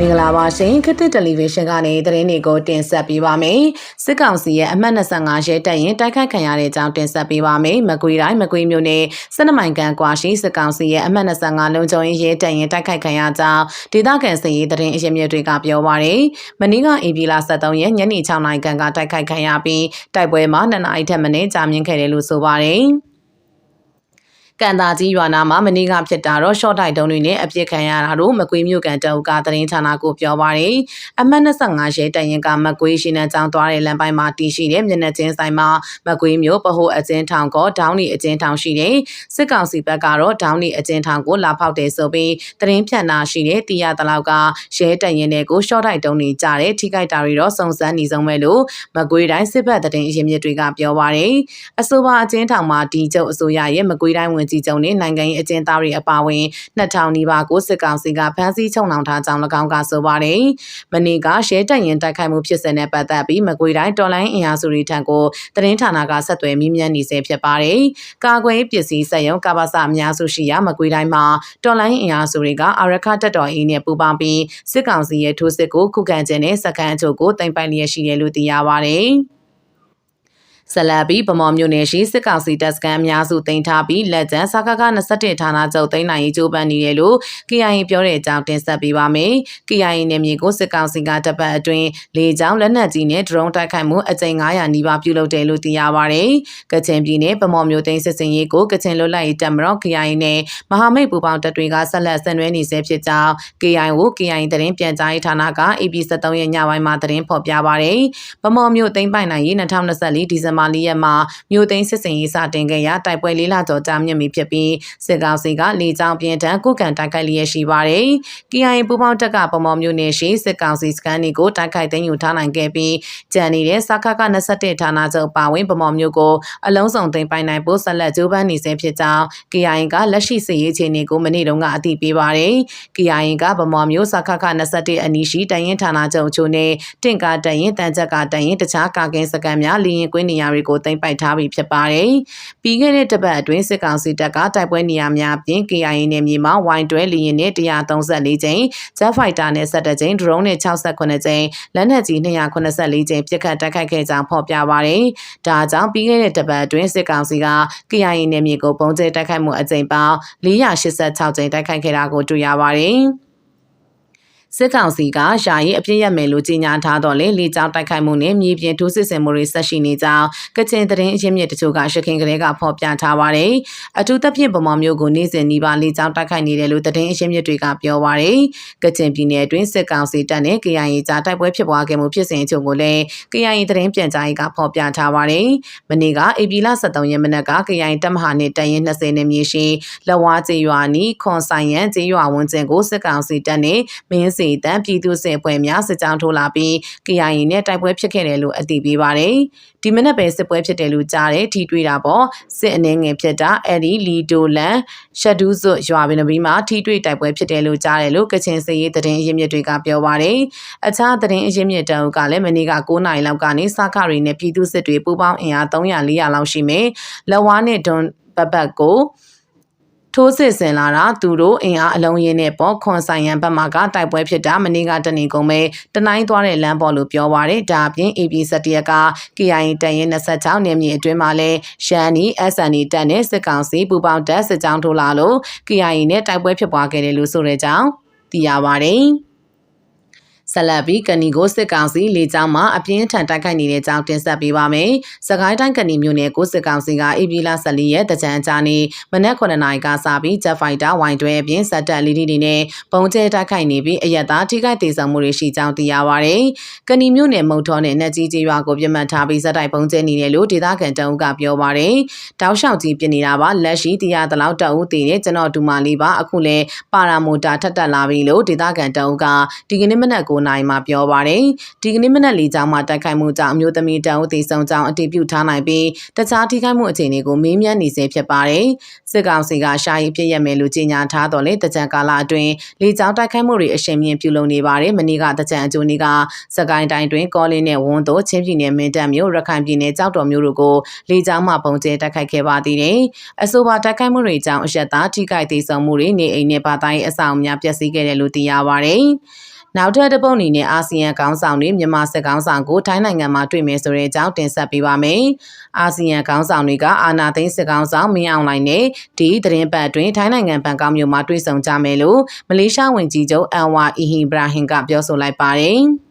မင်္ဂလာပါရှင်ခစ်တစ်တယ်လီဗီရှင်းကနေသတင်းတွေကိုတင်ဆက်ပေးပါမယ်စစ်ကောင်စီရဲ့အမှတ်25ရဲတပ်ရင်တိုက်ခိုက်ခံရတဲ့အကြောင်းတင်ဆက်ပေးပါမယ်မကွေတိုင်းမကွေမြို့နယ်စနမိုင်ကန်ကွာရှိစစ်ကောင်စီရဲ့အမှတ်25လုံခြုံရေးရဲတပ်ရင်တိုက်ခိုက်ခံရကြောင်းဒေသခံစည်ရေးသတင်းအရင်းမြစ်တွေကပြောပါရယ်မနေ့ကအေပီလာ73ရက်ညနေ6နာရီခန့်ကတိုက်ခိုက်ခံရပြီးတိုက်ပွဲမှာ2နာရီထက်မနည်းကြာမြင့်ခဲ့တယ်လို့ဆိုပါရယ် ကန်တာကြီးရွာနာမှာမနေ့ကဖြစ်တာတော့ short တိုက်တုံးတွေနဲ့အပြစ်ခံရတာတို့မကွေးမြို့ကန်တအုပ်ကသတင်းဌာနကိုပြောပါရယ်အမှတ်25ရဲတရင်ကမကွေးရှိနေကြောင်းသွားတဲ့လမ်းပိုင်းမှာတည်ရှိတဲ့မျက်နှာချင်းဆိုင်မှာမကွေးမြို့ပဟိုအကျဉ်းထောင်ကဒေါင်းနီအကျဉ်းထောင်ရှိတဲ့စစ်ကောင်စီဘက်ကတော့ဒေါင်းနီအကျဉ်းထောင်ကိုလာဖောက်တယ်ဆိုပြီးသတင်းဖြန့်တာရှိတဲ့တီရတလောက်ကရဲတရင်တွေကို short တိုက်တုံးတွေကြားတဲ့ထိခိုက်တာတွေတော့စုံစမ်းနေဆုံးပဲလို့မကွေးတိုင်းစစ်ဘက်သတင်းအရင်းမြစ်တွေကပြောပါရယ်အဆိုပါအကျဉ်းထောင်မှာဒီကျုပ်အစိုးရရဲ့မကွေးတိုင်းဝင်ကြီးချုပ်နဲ့နိုင်ငံရေးအကျဉ်းသားတွေအပါအဝင်2000နီးပါးကိုစစ်ကောင်စီကဖမ်းဆီးချုပ်နှောင်ထားကြောင်း၎င်းကဆိုပါတယ်။မနေ့ကရဲတပ်ရင်တိုက်ခိုက်မှုဖြစ်စဉ်နဲ့ပတ်သက်ပြီးမကွေတိုင်းတော်လိုင်းအင်အားစုတွေထံကိုသတင်းဌာနကဆက်သွယ်မိမြန်းနေဆဲဖြစ်ပါတယ်။ကာကွယ်ပစ္စည်းစက်ရုံကပ္ပစအများစုရှိရာမကွေတိုင်းမှာတော်လိုင်းအင်အားစုတွေကအာရခတက်တော်အင်းနဲ့ပူးပေါင်းပြီးစစ်ကောင်စီရဲ့ထိုးစစ်ကိုခုခံခြင်းနဲ့စကန်အချို့ကိုတင်ပိုင်လျက်ရှိတယ်လို့သိရပါတယ်။ ဆလဘီဗမော်မြို့နယ်ရှိစစ်ကောင်စီတပ်စခန်းအများစုတင်ထားပြီးလက်ကျန်စကားက21ဌာနချုပ်သိမ်းနိုင်ရေးကြိုးပမ်းနေတယ်လို့ KIA ပြောတဲ့အကြောင်းတင်ဆက်ပေးပါမယ်။ KIA နယ်မြေကိုစစ်ကောင်စီကတပ်ပတ်အတွင်းလေကြောင်းလက်နက်ကြီးနဲ့ဒရုန်းတိုက်ခိုက်မှုအကြိမ်900နီးပါးပြုလုပ်တယ်လို့သိရပါဗျ။ကချင်ပြည်နယ်ဗမော်မြို့သိမ်းစစ်စင်ရေးကိုကချင်လွတ်လပ်ရေးတပ်မတော် KIA နဲ့မဟာမိတ်ပူးပေါင်းတပ်တွေကဆက်လက်ဆင်နွှဲနေဆဲဖြစ်ကြောင်း KIA ကို KIA သတင်းပြန်ကြားရေးဌာနက AP73 ရက်ညပိုင်းမှာသတင်းဖော်ပြပါဗျ။ဗမော်မြို့သိမ်းပိုင်နိုင်ရေး2024ဒီဇင်ဘာလရက်မှာမြို့သိမ်းစစ်စင်ရေးစတင်ခဲ့ရာတိုက်ပွဲလေးလကျော်ကြာမြင့်ပြီဖြစ်ပြီးစစ်ကောင်စီကလေကြောင်းပြင်းထန်ကုကန်တိုက်ခိုက်လျက်ရှိပါတယ်။ KIA ပူပေါင်းတက်ကပမော်မြို့နယ်ရှိစစ်ကောင်စီစခန်းတွေကိုတိုက်ခိုက်သိမ်းယူထားနိုင်ခဲ့ပြီးကြံနေတဲ့စခက21ဌာနချုပ်ပါဝင်ပမော်မြို့ကိုအလုံးစုံသိမ်းပိုင်နိုင်ဖို့ဆက်လက်ကြိုးပမ်းနေဆဲဖြစ်ကြောင်း KIA ကလက်ရှိစစ်ရေးအခြေအနေကိုမနေ့တုန်းကအသိပေးပါတယ်။ KIA ကပမော်မြို့စခက21အနီးရှိတရင်ဌာနချုပ်ချို့နဲ့တင့်ကားတရင်တန်ချက်ကတရင်တခြားကာကင်းစကန်များလီရင်ကွင်းနေရာတွေကိုသိမ်းပိုက်ထားပြီးဖြစ်ပါတယ်။ပြီးခဲ့တဲ့တပတ်အတွင်းစစ်ကောင်စီတပ်ကတိုက်ပွဲနေရာများပြင် KIA နယ်မြေမှာဝိုင်းတွဲလီရင်နဲ့134ကြိမ်၊ဂျက်ဖိုက်တာနဲ့17ကြိမ်၊ဒရုန်းနဲ့68ကြိမ်၊လက်နက်ကြီး284ကြိမ်ပစ်ခတ်တိုက်ခိုက်ခဲ့ကြောင်းဖော်ပြပါတယ်။ဒါကြောင့်ပြီးခဲ့တဲ့တပတ်အတွင်းစစ်ကောင်စီက KIA နယ်မြေကိုပုံကျဲတိုက်ခိုက်မှုအကြိမ်ပေါင်း486ကြိမ်တိုက်ခိုက်ခဲ့တာကိုတွေ့ရပါတယ်။ စစ်ကောင်စီကယာယီအပြစ်ရမယ်လို့ကြေညာထားတော့လေလေကြောင်းတိုက်ခိုက်မှုနဲ့မြေပြင်ထိုးစစ်ဆင်မှုတွေဆက်ရှိနေကြောင်းကချင်သတင်းအရင်းမြစ်တချို့ကရှခင်ကလေးကဖော်ပြထားပါတယ်။အထူးသဖြင့်ဗမာမျိုးကိုနေ့စဉ်နီးပါးလေကြောင်းတိုက်ခိုက်နေတယ်လို့သတင်းအရင်းမြစ်တွေကပြောပါတယ်။ကချင်ပြည်နယ်အတွင်းစစ်ကောင်စီတပ်နဲ့ KIA ကြားတိုက်ပွဲဖြစ်ပွားခဲ့မှုဖြစ်စဉ်အချို့ကိုလည်း KIA သတင်းပြန်ကြားရေးကဖော်ပြထားပါတယ်။မနေ့ကဧပြီလ23ရက်မနက်က KIA တပ်မဟာနဲ့တရင်20နယ်မြေရှိလဝါကျေးရွာနီခွန်ဆိုင်ရန်ကျေးရွာဝန်းကျင်ကိုစစ်ကောင်စီတပ်နဲ့မင်းစီတန်းပြည်သူ့စစ်အဖွဲ့များစစ်ကြောင်းထိုးလာပြီး KIA နဲ့တိုက်ပွဲဖြစ်ခဲ့တယ်လို့အသိပေးပါတယ်။ဒီမနက်ပဲစစ်ပွဲဖြစ်တယ်လို့ကြားတယ်ထိတွေ့တာပေါ့စစ်အနေငယ်ဖြစ်တာအဲ့ဒီလီဒိုလန်ရှက်ဒူးဇွတ်ရွာပင်ပီမှာထိတွေ့တိုက်ပွဲဖြစ်တယ်လို့ကြားတယ်လို့ကချင်စစ်ရေးသတင်းအရင်းမြစ်တွေကပြောပါတယ်။အခြားသတင်းအရင်းမြစ်တအုပ်ကလည်းမနေ့က9နိုင်လောက်ကနေစခရီနဲ့ပြည်သူစစ်တွေပူးပေါင်းအင်အား300 400လောက်ရှိမယ်။လဝါနဲ့ဒွန်ဘဘတ်ကို ထိုးစစ်ဆင်လာတာသူတို့အင်အားအလုံးရင်းနဲ့ပေါ့ခွန်ဆိုင်ရန်ဘက်မှကတိုက်ပွဲဖြစ်တာမနေ့ကတနေကုန်ပဲတနိုင်းသွားတဲ့လမ်းပေါ်လို့ပြောပါရယ်ဒါအပြင် AB 7ရက်က KIA တန်ရင်26နေမြေအတွင်းမှာလဲရှမ်းနီ SNE တက်နဲ့စစ်ကောင်စီပူပေါင်းတက်စစ်ကြောင်းထိုးလာလို့ KIA နဲ့တိုက်ပွဲဖြစ်ပွားခဲ့တယ်လို့ဆိုတဲ့ကြောင်းသိရပါတယ် ဆက်လက်ပြီးကဏီကိုစစ်ကောင်စီလေကြောင်းမှအပြင်းထန်တိုက်ခိုက်နေတဲ့ကြောင်းတင်ဆက်ပေးပါမယ်။စကိုင်းတိုင်းကဏီမြို့နယ်ကိုစစ်ကောင်စီကအေပီလာ14ရက်တကြံကြာနေမနက်9နာရီကစပြီးဂျက်ဖိုက်တာဝိုင်တွဲအပြင်စက်တက်လီဒီတွေနဲ့ပုံကျဲတိုက်ခိုက်နေပြီးအရက်သားထိခိုက်ဒေဆုံးမှုတွေရှိကြောင်းသိရပါဗျ။ကဏီမြို့နယ်မုံထောနဲ့နှက်ကြီးကြီးရွာကိုပြမှတ်ထားပြီးဇက်တိုက်ပုံကျဲနေတယ်လို့ဒေသခံတအုပ်ကပြောပါဗျ။တောက်လျှောက်ကြီးပြင်နေတာပါလက်ရှိတရားတလောက်တအုပ်တည်နေကျွန်တော်ဒူမာလေးပါအခုလဲပါရာမိုတာထက်တက်လာပြီလို့ဒေသခံတအုပ်ကဒီကနေ့မနက်9နိုင်မှာပြောပါတယ်။ဒီကနေ့မနက်လေးကြောင်းမှာတိုက်ခိုက်မှုကြောင့်အမျိုးသမီးတအုပ်သေဆုံးကြောင်းအတည်ပြုထားနိုင်ပြီးတခြားထိခိုက်မှုအခြေအနေကိုမေးမြန်းနေဆဲဖြစ်ပါတယ်။စစ်ကောင်စီကရှာရီပြည့်ရမယ်လို့ကြေညာထားတော့လေတကြံကာလအတွင်းလေကြောင်းတိုက်ခိုက်မှုတွေအရှိန်မြင့်ပြုလုပ်နေပါတယ်။မနေ့ကတကြံအကျိုးနေ့ကစကိုင်းတိုင်းတွင်ကောလင်းနဲ့ဝန်းတို့ချင်းပြည်နယ်မင်းတပ်မြို့ရခိုင်ပြည်နယ်ကြောက်တော်မြို့တို့ကိုလေကြောင်းမှပုံကျဲတိုက်ခိုက်ခဲ့ပါသေးတယ်။အဆိုပါတိုက်ခိုက်မှုတွေကြောင့်အရက်သားထိခိုက်သေဆုံးမှုတွေနေအိမ်နဲ့ပါတိုင်းအဆောင်များပျက်စီးခဲ့တယ်လို့သိရပါတယ်။ နောက်ထပ်တစ်ပုတ်အနေနဲ့အာဆီယံခေါင်းဆောင်တွေမြန်မာစစ်ခေါင်းဆောင်ကိုထိုင်းနိုင်ငံမှာတွေ့မယ်ဆိုတဲ့အကြောင်းတင်ဆက်ပေးပါမယ်။အာဆီယံခေါင်းဆောင်တွေကအာနာသိန်းစစ်ခေါင်းဆောင်မင်းအောင်လှိုင်နဲ့ဒီသတင်းပတ်အတွင်းထိုင်းနိုင်ငံဘန်ကောက်မြို့မှာတွေ့ဆုံကြမယ်လို့မလေးရှားဝန်ကြီးချုပ်အန်ဝါအီဟီဘရာဟင်ကပြောဆိုလိုက်ပါတယ်။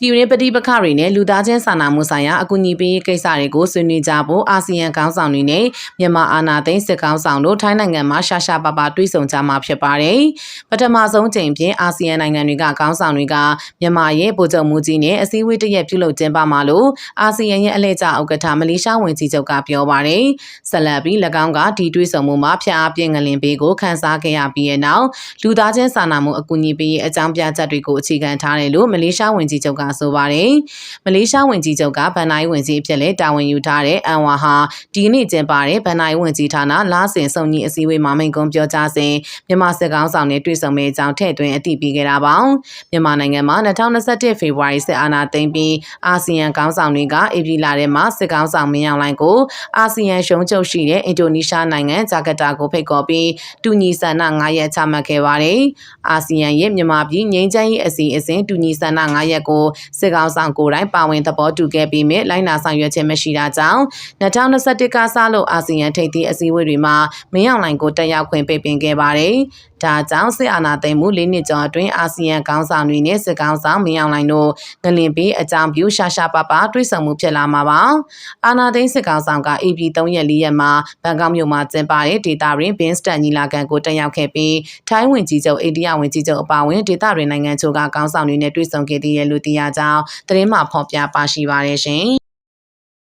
ပြည်ရင်းပဋိပက္ခတွေနဲ့လူသားချင်းစာနာမှုဆိုင်ရာအကူအညီပေးရေးကိစ္စတွေကိုဆွေးနွေးကြဖို့အာဆီယံခေါင်းဆောင်တွေနဲ့မြန်မာအာဏာသိမ်းစစ်ခေါင်းဆောင်တို့ထိုင်းနိုင်ငံမှာရှာရှာပါပါတွေ့ဆုံကြမှာဖြစ်ပါတယ်။ပထမဆုံးချိန်ဖြင့်အာဆီယံနိုင်ငံတွေကခေါင်းဆောင်တွေကမြန်မာရဲ့ဗိုလ်ချုပ်မှုကြီးနဲ့အစည်းအဝေးတစ်ရက်ပြုလုပ်ကျင်းပမှာလို့အာဆီယံရဲ့အလှည့်ကျဥက္ကဋ္ဌမလေးရှားဝန်ကြီးချုပ်ကပြောပါတယ်။ဆက်လက်ပြီး၎င်းကဒီတွေ့ဆုံမှုမှာဖျက်အားပြင်းငလင်ပေးကိုခန်းစားခဲ့ရပြီးတဲ့နောက်လူသားချင်းစာနာမှုအကူအညီပေးရေးအကြောင်းပြချက်တွေကိုအခြေခံထားတယ်လို့မလေးရှားဝန်ကြီးချုပ်ကဆိုပါတယ်။မလေးရှားဝန်ကြီးချုပ်ကဗန်နိုင်းဝန်ကြီးအဖြစ်လဲတာဝန်ယူထားတဲ့အန်ဝါဟာဒီကနေ့ကျင်းပတဲ့ဗန်နိုင်းဝန်ကြီးဌာနလာဆင်စုံညီအစည်းအဝေးမှာမိန့်ခွန်းပြောကြားစဉ်မြန်မာစစ်ကောင်ဆောင်နဲ့တွေ့ဆုံမယ့်အကြောင်းထည့်သွင်းအတည်ပြုခဲ့တာပါ။မြန်မာနိုင်ငံမှာ2021ဖေဖော်ဝါရီစစ်အာဏာသိမ်းပြီးအာဆီယံခေါင်းဆောင်တွေကဧပြီလထဲမှာစစ်ကောင်ဆောင်မင်းအောင်လှိုင်ကိုအာဆီယံရှုံးချုပ်ရှိတဲ့အင်ဒိုနီးရှားနိုင်ငံဂျာကာတာကိုဖိတ်ခေါ်ပြီးတူညီဆန္ဒ9ရက်ချမှတ်ခဲ့ပါတယ်။အာဆီယံရဲ့မြန်မာပြည်ငြိမ်းချမ်းရေးအစီအစဉ်တူညီဆန္ဒ9ရက်ကိုစစ်ကောင်ဆောင်ကိုယ်တိုင်ပါဝင်သဘောတူခဲ့ပြီးမြဲလိုင်းနာဆောင်ရွက်ခြင်းမရှိတာကြောင့်2021ကစလို့အာဆီယံထိပ်သီးအစည်းအဝေးတွေမှာမင်းအောင်လှိုင်ကိုတက်ရောက်ခွင့်ပေးပင်ခဲ့ပါတယ်။ဒါကြောင့်စစ်အာဏာသိမ်းမှု၄နှစ်ကျော်အတွင်းအာဆီယံခေါင်းဆောင်တွေနဲ့စစ်ကောင်ဆောင်မင်းအောင်လှိုင်တို့ငလင်ပေးအကြောင်းပြုရှာရှာပါပါတွေ့ဆုံမှုဖြစ်လာမှာပါ။အာဏာသိမ်းစစ်ကောင်ဆောင်က AP 3ရက်4ရက်မှာဘန်ကောက်မြို့မှာကျင်းပတဲ့ဒေတာရင်းဘင်းစတန်ညီလာခံကိုတက်ရောက်ခဲ့ပြီးထိုင်းဝင်ကြီးချုပ်အိန္ဒိယဝင်ကြီးချုပ်အပါအဝင်ဒေတာရင်းနိုင်ငံချို့ကခေါင်းဆောင်တွေနဲ့တွေ့ဆုံခဲ့သေးတယ်လို့သိရကြောင်းသတင်းမှဖော်ပြပါရှိပါတယ်ရှင်။